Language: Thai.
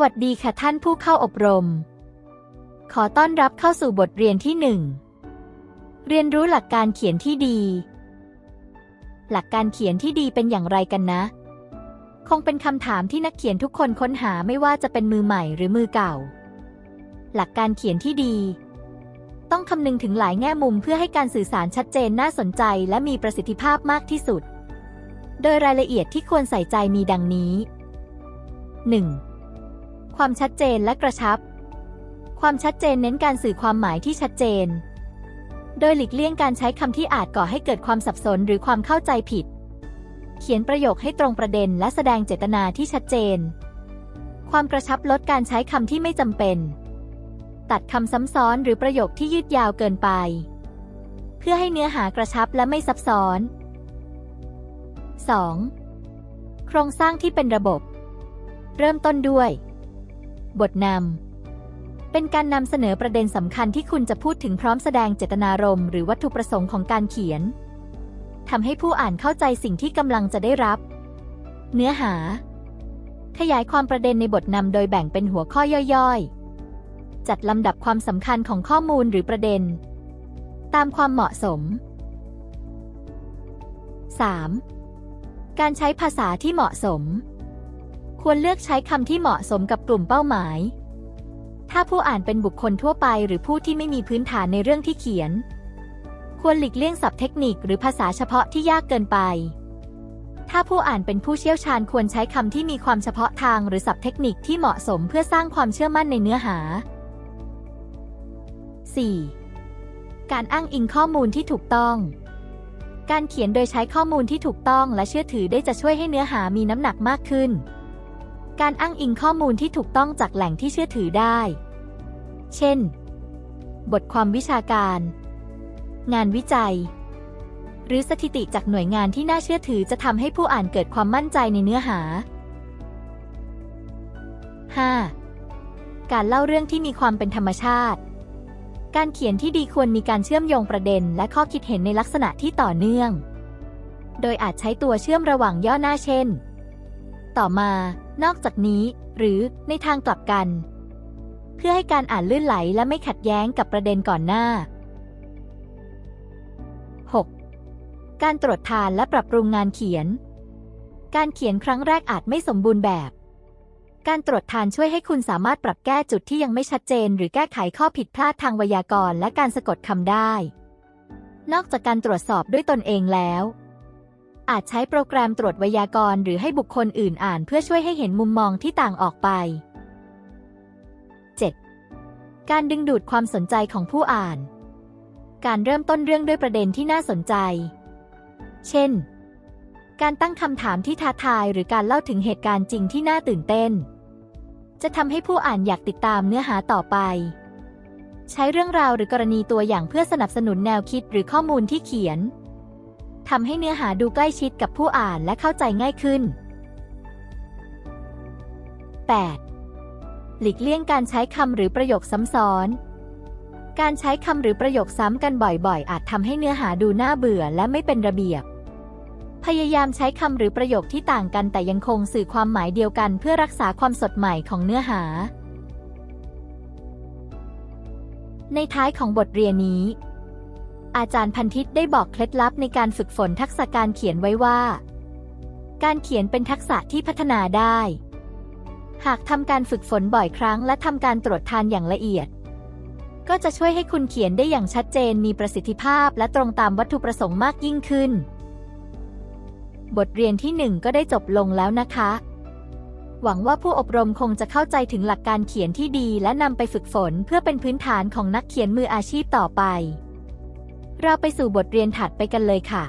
วัสดีค่ะท่านผู้เข้าอบรม ขอต้อนรับเข้าสู่บทเรียนที่หนึ่งเรียนรู้หลักการเขียนที่ดี หลักการเขียนที่ดีเป็นอย่างไรกันนะ คงเป็นคำถามที่นักเขียนทุกคนค้นหาไม่ว่าจะเป็นมือใหม่หรือมือเก่า หลักการเขียนที่ดี ต้องคำนึงถึงหลายแง่มุมเพื่อให้การสื่อสารชัดเจนน่าสนใจและมีประสิทธิภาพมากที่สุด โดยรายละเอียดที่ควรใส่ใจมีดังนี้ 1. ความชัดเจนและกระชับ ความชัดเจนเน้นการสื่อความหมายที่ชัดเจน โดยหลีกเลี่ยงการใช้คำที่อาจก่อให้เกิดความสับสนหรือความเข้าใจผิด เขียนประโยคให้ตรงประเด็นและแสดงเจตนาที่ชัดเจน ความกระชับลดการใช้คำที่ไม่จำเป็น ตัดคำซ้ำซ้อนหรือประโยคที่ยืดยาวเกินไป เพื่อให้เนื้อหากระชับและไม่ซับซ้อน 2. โครงสร้างที่เป็นระบบ เริ่มต้นด้วย บทนำ เป็นการนำเสนอประเด็นสำคัญที่คุณจะพูดถึงพร้อมแสดงเจตนารมณ์หรือวัตถุประสงค์ของการเขียนทำให้ผู้อ่านเข้าใจสิ่งที่กำลังจะได้รับ เนื้อหา ขยายความประเด็นในบทนำโดยแบ่งเป็นหัวข้อย่อยๆ จัดลำดับความสำคัญของข้อมูลหรือประเด็น ตามความเหมาะสม 3. การใช้ภาษาที่เหมาะสม ควรเลือกใช้คำที่เหมาะสมกับกลุ่มเป้าหมาย ถ้าผู้อ่านเป็นบุคคลทั่วไปหรือผู้ที่ไม่มีพื้นฐานในเรื่องที่เขียน ควรหลีกเลี่ยงศัพท์เทคนิคหรือภาษาเฉพาะที่ยากเกินไป ถ้าผู้อ่านเป็นผู้เชี่ยวชาญควรใช้คำที่มีความเฉพาะทางหรือศัพท์เทคนิคที่เหมาะสมเพื่อสร้างความเชื่อมั่นในเนื้อหา 4. การอ้างอิงข้อมูลที่ถูกต้องการเขียนโดยใช้ข้อมูลที่ถูกต้องและเชื่อถือได้จะช่วยให้เนื้อหามีน้ำหนักมากขึ้น การอ้างอิงข้อมูลที่ถูกต้องจากแหล่งที่เชื่อถือได้ เช่น บทความวิชาการ งานวิจัย หรือสถิติจากหน่วยงานที่น่าเชื่อถือจะทำให้ผู้อ่านเกิดความมั่นใจในเนื้อหา 5. การเล่าเรื่องที่มีความเป็นธรรมชาติ การเขียนที่ดีควรมีการเชื่อมโยงประเด็น และข้อคิดเห็นในลักษณะที่ต่อเนื่อง โดยอาจใช้ตัวเชื่อมระหว่างย่อหน้าเช่น ต่อมา นอกจากนี้ หรือในทางกลับกัน เพื่อให้การอ่านลื่นไหลและไม่ขัดแย้งกับประเด็นก่อนหน้า 6. การตรวจทานและปรับปรุงงานเขียน การเขียนครั้งแรกอาจไม่สมบูรณ์แบบการตรวจทานช่วยให้คุณสามารถปรับแก้จุดที่ยังไม่ชัดเจน หรือแก้ไขข้อผิดพลาดทางไวยากรณ์และการสะกดคำได้ นอกจากการตรวจสอบด้วยตนเองแล้ว อาจใช้โปรแกรมตรวจไวยากรณ์หรือให้บุคคลอื่นอ่านเพื่อช่วยให้เห็นมุมมองที่ต่างออกไป 7. การดึงดูดความสนใจของผู้อ่าน การเริ่มต้นเรื่องด้วยประเด็นที่น่าสนใจ เช่น การตั้งคำถามที่ท้าทายหรือการเล่าถึงเหตุการณ์จริงที่น่าตื่นเต้น จะทำให้ผู้อ่านอยากติดตามเนื้อหาต่อไป ใช้เรื่องราวหรือกรณีตัวอย่างเพื่อสนับสนุนแนวคิดหรือข้อมูลที่เขียน ทำให้เนื้อหาดูใกล้ชิดกับผู้อ่านและเข้าใจง่ายขึ้น 8. หลีกเลี่ยงการใช้คำหรือประโยคซ้ำซ้อน การใช้คำหรือประโยคซ้ำกันบ่อยๆ อาจทำให้เนื้อหาดูน่าเบื่อและไม่เป็นระเบียบ พยายามใช้คำหรือประโยคที่ต่างกันแต่ยังคงสื่อความหมายเดียวกันเพื่อรักษาความสดใหม่ของเนื้อหา ในท้ายของบทเรียนนี้ อาจารย์พันทิตได้บอกเคล็ดลับในการฝึกฝนทักษะการเขียนไว้ว่า การเขียนเป็นทักษะที่พัฒนาได้ หากทำการฝึกฝนบ่อยครั้ง และทำการตรวจทานอย่างละเอียด ก็จะช่วยให้คุณเขียนได้อย่างชัดเจนมีประสิทธิภาพและตรงตามวัตถุประสงค์มากยิ่งขึ้น บทเรียนที่ 1 ก็ได้จบลงแล้วนะคะ หวังว่าผู้อบรมคงจะเข้าใจถึงหลักการเขียนที่ดี และนำไปฝึกฝนเพื่อเป็นพื้นฐานของนักเขียนมืออาชีพต่อไป เราไปสู่บทเรียนถัดไปกันเลยค่ะ